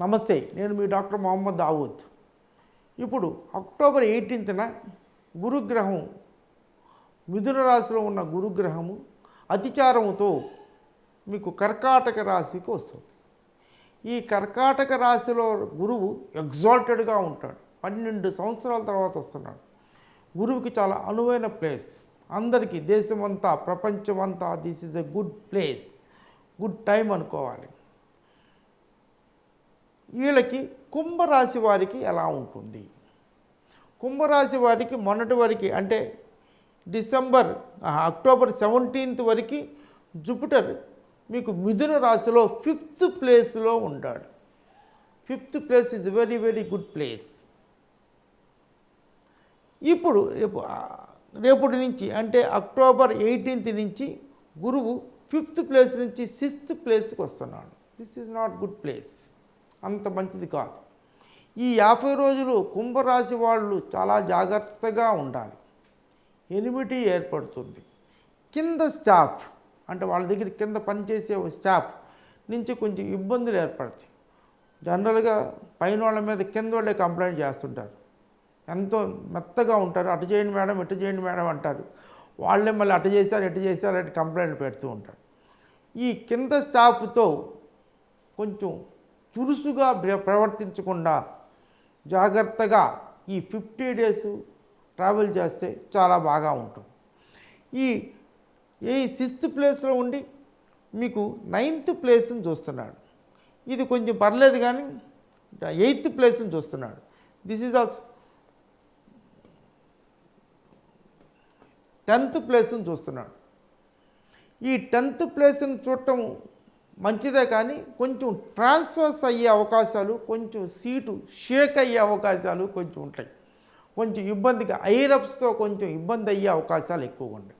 నమస్తే నేను మీ డాక్టర్ మొహమ్మద్ దావూద్. ఇప్పుడు అక్టోబర్ ఎయిటీన్త్న గురుగ్రహం మిథున రాశిలో ఉన్న గురుగ్రహము అతిచారముతో మీకు కర్కాటక రాశికి వస్తుంది. ఈ కర్కాటక రాశిలో గురువు ఎగ్జాల్టెడ్గా ఉంటాడు. పన్నెండు సంవత్సరాల తర్వాత వస్తున్నాడు. గురువుకి చాలా అనువైన ప్లేస్. అందరికీ దేశమంతా ప్రపంచమంతా this is a good place. Good time అనుకోవాలి. వీళ్ళకి కుంభరాశి వారికి ఎలా ఉంటుంది? కుంభరాశి వారికి మొన్నటి వరకు అంటే డిసెంబర్ అక్టోబర్ సెవెంటీన్త్ వరకు జూపిటర్ మీకు మిథున రాశిలో ఫిఫ్త్ ప్లేస్లో ఉంటాడు. Fifth place is very very good place. ఇప్పుడు రేపు రేపటి నుంచి అంటే అక్టోబర్ ఎయిటీన్త్ నుంచి గురువు ఫిఫ్త్ ప్లేస్ నుంచి సిక్స్త్ ప్లేస్కి వస్తున్నాడు. This is not good place అంత మంచిది కాదు. ఈ యాభై రోజులు కుంభరాశి వాళ్ళు చాలా జాగ్రత్తగా ఉండాలి. ఎనిమిటీ ఏర్పడుతుంది. కింద స్టాఫ్ అంటే వాళ్ళ దగ్గర కింద పనిచేసే స్టాఫ్ నుంచి కొంచెం ఇబ్బందులు ఏర్పడతాయి. జనరల్గా పైన వాళ్ళ మీద కింద వాళ్ళే కంప్లైంట్ చేస్తుంటారు. ఎంతో మెత్తగా ఉంటారు. అటు చేయండి మేడం ఇటు చేయండి మేడం అంటారు. వాళ్ళే మళ్ళీ అటు చేశారు ఇటు చేశారు అని కంప్లైంట్ పెడుతూ ఉంటారు. ఈ కింద స్టాఫ్తో కొంచెం తురుసుగా ప్ర- ప్రవర్తించకుండా జాగ్రత్తగా ఈ ఫిఫ్టీ డేస్ ట్రావెల్ చేస్తే చాలా బాగా ఉంటుంది. ఈ ఈ సిక్స్త్ ప్లేస్లో ఉండి మీకు నైన్త్ ప్లేస్ని చూస్తున్నాడు. ఇది కొంచెం పర్లేదు కానీ ఎయిత్ ప్లేస్ని చూస్తున్నాడు. దిస్ ఈజ్ ఆల్సో టెన్త్ ప్లేస్ని చూస్తున్నాడు. ఈ టెన్త్ ప్లేస్ని చూడటం మంచిదే కానీ కొంచెం ట్రాన్స్ఫర్స్ అయ్యే అవకాశాలు కొంచెం సీటు షేక్ అయ్యే అవకాశాలు కొంచెం ఉంటాయి. కొంచెం ఇబ్బందిగా ఐరప్స్తో కొంచెం ఇబ్బంది అయ్యే అవకాశాలు ఎక్కువగా ఉంటాయి.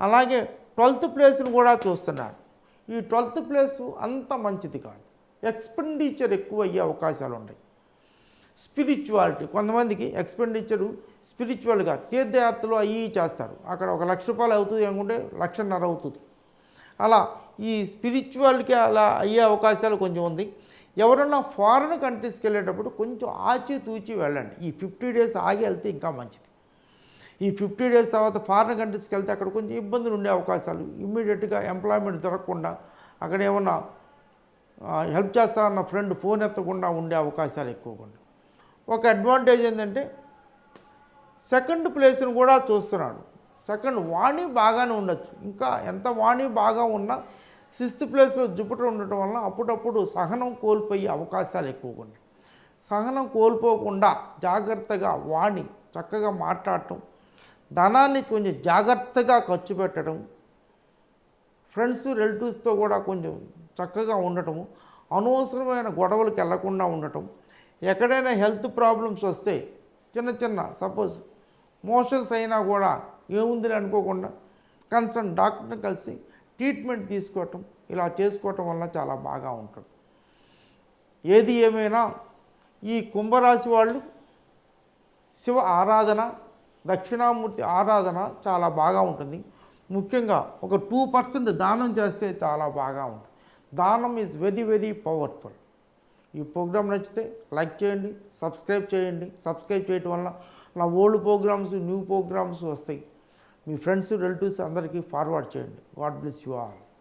అలాగే ట్వెల్త్ ప్లేస్ను కూడా చూస్తున్నారు. ఈ ట్వెల్త్ ప్లేసు అంత మంచిది కాదు. ఎక్స్పెండిచర్ ఎక్కువ అయ్యే అవకాశాలు ఉంటాయి. స్పిరిచువాలిటీ కొంతమందికి ఎక్స్పెండిచరు స్పిరిచువల్గా తీర్థయాత్రలు అవి చేస్తారు. అక్కడ ఒక లక్ష రూపాయలు అవుతుంది అనుకుంటే లక్షన్నర అవుతుంది. అలా ఈ స్పిరిచువల్కి అలా అయ్యే అవకాశాలు కొంచెం ఉంది. ఎవరన్నా ఫారిన్ కంట్రీస్కి వెళ్ళేటప్పుడు కొంచెం ఆచితూచి వెళ్ళండి. ఈ ఫిఫ్టీ డేస్ ఆగి వెళ్తే ఇంకా మంచిది. ఈ ఫిఫ్టీ డేస్ తర్వాత ఫారిన్ కంట్రీస్కి వెళ్తే అక్కడ కొంచెం ఇబ్బందులు ఉండే అవకాశాలు. ఇమ్మీడియట్గా ఎంప్లాయ్మెంట్ దొరకకుండా అక్కడ ఏమన్నా హెల్ప్ చేస్తా అన్న ఫ్రెండ్ ఫోన్ ఎత్తకుండా ఉండే అవకాశాలు ఎక్కువగా ఒక అడ్వాంటేజ్ ఏంటంటే సెకండ్ ప్లేస్ని కూడా చూస్తున్నాడు. సెకండ్ వాణి బాగానే ఉండొచ్చు. ఇంకా ఎంత వాణి బాగా ఉన్నా సిక్స్త్ ప్లేస్లో జుపిటర్ ఉండటం వలన అప్పుడప్పుడు సహనం కోల్పోయే అవకాశాలు ఎక్కువగా ఉన్నాయి. సహనం కోల్పోకుండా జాగ్రత్తగా వాణి చక్కగా మాట్లాడటం ధనాన్ని కొంచెం జాగ్రత్తగా ఖర్చు పెట్టడం ఫ్రెండ్స్ రిలేటివ్స్తో కూడా కొంచెం చక్కగా ఉండటము అనవసరమైన గొడవలకు వెళ్ళకుండా ఉండటం ఎక్కడైనా హెల్త్ ప్రాబ్లమ్స్ వస్తే చిన్న చిన్న సపోజ్ మోషన్స్ అయినా కూడా ఏముంది అనుకోకుండా కన్సర్న్ డాక్టర్ని కలిసి ట్రీట్మెంట్ తీసుకోవటం ఇలా చేసుకోవటం వల్ల చాలా బాగా ఉంటుంది. ఏది ఏమైనా ఈ కుంభరాశి వాళ్ళు శివ ఆరాధన దక్షిణామూర్తి ఆరాధన చాలా బాగా ఉంటుంది. ముఖ్యంగా ఒక టూ పర్సెంట్ దానం చేస్తే చాలా బాగా ఉంటుంది. దానం ఈజ్ వెరీ వెరీ పవర్ఫుల్ ఈ ప్రోగ్రామ్ నచ్చితే లైక్ చేయండి సబ్స్క్రైబ్ చేయండి. సబ్స్క్రైబ్ చేయటం వల్ల నా ఓల్డ్ ప్రోగ్రామ్స్ న్యూ ప్రోగ్రామ్స్ వస్తాయి. మీ ఫ్రెండ్స్ రిలేటివ్స్ అందరికీ ఫార్వర్డ్ చేయండి. God bless you all.